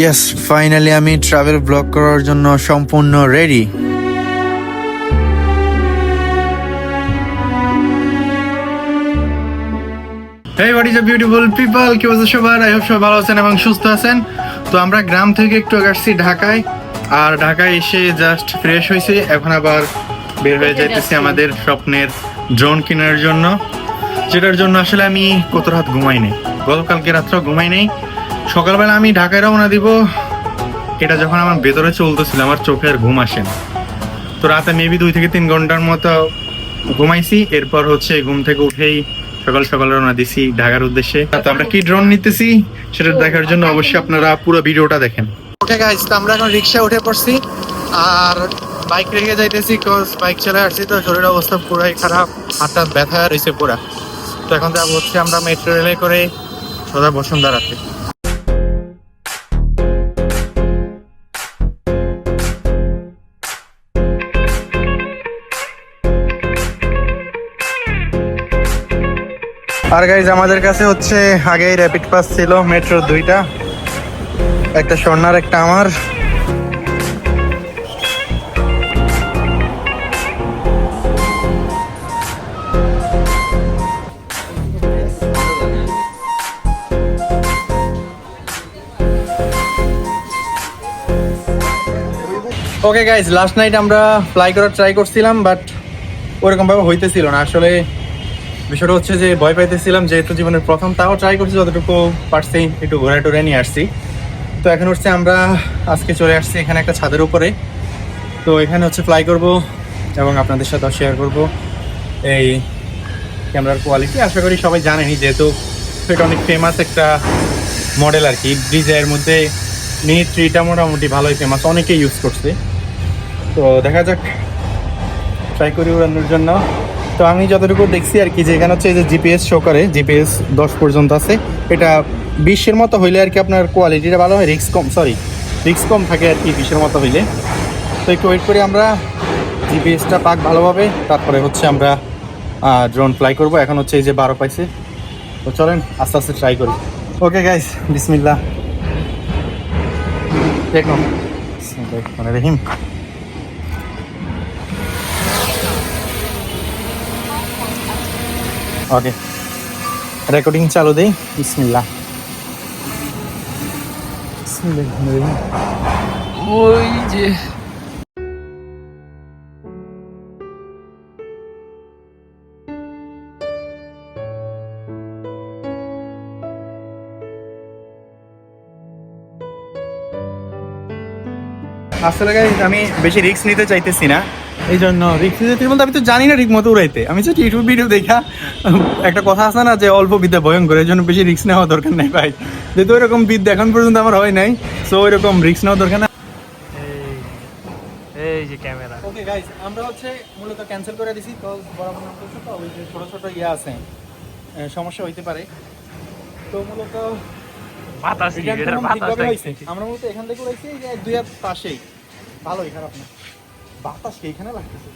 Yes finally আমি travel blog করার জন্য সম্পূর্ণ ready hey what is beautiful people কি অবস্থা সবার? আই হোপ সবাই ভালো আছেন এবং সুস্থ আছেন। তো আমরা গ্রাম থেকে একটু আসছি ঢাকায় আর ঢাকায় এসে জাস্ট ফ্রেশ হয়েছি। এখন আবার বের হয়ে যাইতেছি আমাদের স্বপ্নের ড্রোন কেনার জন্য। যেটার জন্য আসলে আমি কত রাত ঘুমাই নেই। গতকালকে রাত্রেও ঘুমাই নেই। সকালবেলা আমি ঢাকায় রওনা দিব। এটা যখন আমার ভেতরে চলতেছিল, আমার চোখে আর ঘুম আসে না। তো রাতে মেবি দুই থেকে তিন ঘণ্টার মতো ঘুমাইছি, এরপর হচ্ছে ঘুম থেকে উঠেই সকাল সকাল রওনা দিছি ঢাকার উদ্দেশ্যে। তো আমরা কি ড্রোন নিতেছি, সেটা দেখার জন্য অবশ্যই আপনারা পুরো ভিডিওটা দেখেন। ওকে গাইস তো আমরা এখন রিক্সা উঠে পড়ছি, আর বাইক রেখে যাইতেছি কজ বাইক চলে আসছি তো শরীরের অবস্থা পুরাই খারাপ, হাতটা ব্যথা রয়েছে পুরা। তো এখন যাব হচ্ছে আমরা মেট্রো রেলে করে সোজা বসুন্ধরাতে। আর গাইজ আমাদের কাছে হচ্ছে আগেই র্যাপিড পাস ছিল মেট্রো দুইটা। একটা স্বর্ণার, একটা আমার। ওকে গাইজ লাস্ট নাইট আমরা ফ্লাই করার ট্রাই করছিলাম বাট ওরকম ভাবে হইতেছিল না। আসলে বিষয়টা হচ্ছে যে ভয় পাইতেছিলাম, যেহেতু জীবনের প্রথম, তাও ট্রাই করছি যতটুকু পারছি, একটু ঘোরা টোরে নিয়ে আসছি। তো এখন হচ্ছে আমরা আজকে চলে আসছি এখানে একটা ছাদের উপরে। তো এখানে হচ্ছে ফ্লাই করব এবং আপনাদের সাথেও শেয়ার করব এই ক্যামেরার কোয়ালিটি আশা করি সবাই জানেনই, যেহেতু এটা অনেক ফেমাস একটা মডেল আর কি। ব্রিজের মধ্যে মিনি থ্রিটা মোটামুটি ভালোই ফেমাস অনেকেই ইউজ করছে। তো দেখা যাক ট্রাই করি উড়ানোর জন্য। তো আমি যতটুকু দেখছি আর কি, যে এখানে হচ্ছে এই যে জিপিএস শো করে জিপিএস দশ পর্যন্ত আছে, এটা বিশের মতো হইলে আর কি আপনার কোয়ালিটিটা ভালো হয় রিক্স কম সরি রিক্স কম থাকে আর কি বিশের মতো হইলে। তো একটু ওয়েট করি আমরা জিপিএসটা পাক ভালোভাবে, তারপরে হচ্ছে আমরা ড্রোন ফ্লাই করব, এখন হচ্ছে এই যে বারো পাইছে। তো চলেন, আস্তে আস্তে ট্রাই করি। ওকে গাইস বিসমিল্লাহ। দেখুন রহিম। ওকে রেকর্ডিং চালু দেই? বিসমিল্লাহ। বিসমিল্লাহিররহমানিররহিম। ওই যে। আসলে আমি বেশি রিস্ক নিতে চাইতেছি না। এই জন্য বলতে আমি তো জানি না ঠিক মতো উড়াইতে। আমি জাস্ট ইউটিউব ভিডিও দেখা। একটা কথা আছে না যে অল্প বিদ্যা ভয়ঙ্কর এই জন্য বেশি রিক্স নেওয়া দরকার নাই ভাই। যেহেতু ওইরকম বিদ্যা এখন পর্যন্ত আমার হয় নাই সো ওইরকম রিস্ক নেওয়া দরকার না। এই যে ক্যামেরা। ওকে গাইস আমরা হচ্ছে মূলত ক্যান্সেল করে দিছি বরাবর তো ওই যে ছোট ছোট ইয়ে আছে। সমস্যা হইতে পারে। তো মূলত বাতাস আমরা মূলত এখান থেকে উড়াইছি যে এক দুই হাত পাশেই। ভালোই খারাপ না। বাতাস কি এখানে লাগতেছে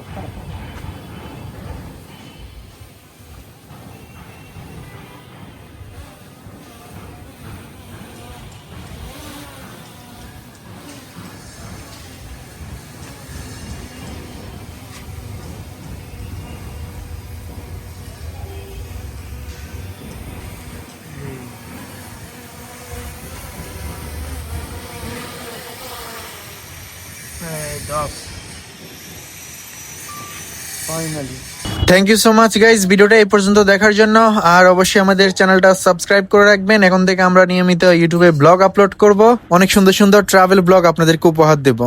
thank you so much guys ভিডিওটা এই পর্যন্ত দেখার জন্য। আর অবশ্যই আমাদের চ্যানেলটা সাবস্ক্রাইব করে রাখবেন। এখন থেকে আমরা নিয়মিত ইউটিউবে ব্লগ আপলোড করব। অনেক সুন্দর সুন্দর ট্রাভেল ব্লগ আপনাদেরকে উপহার দেব।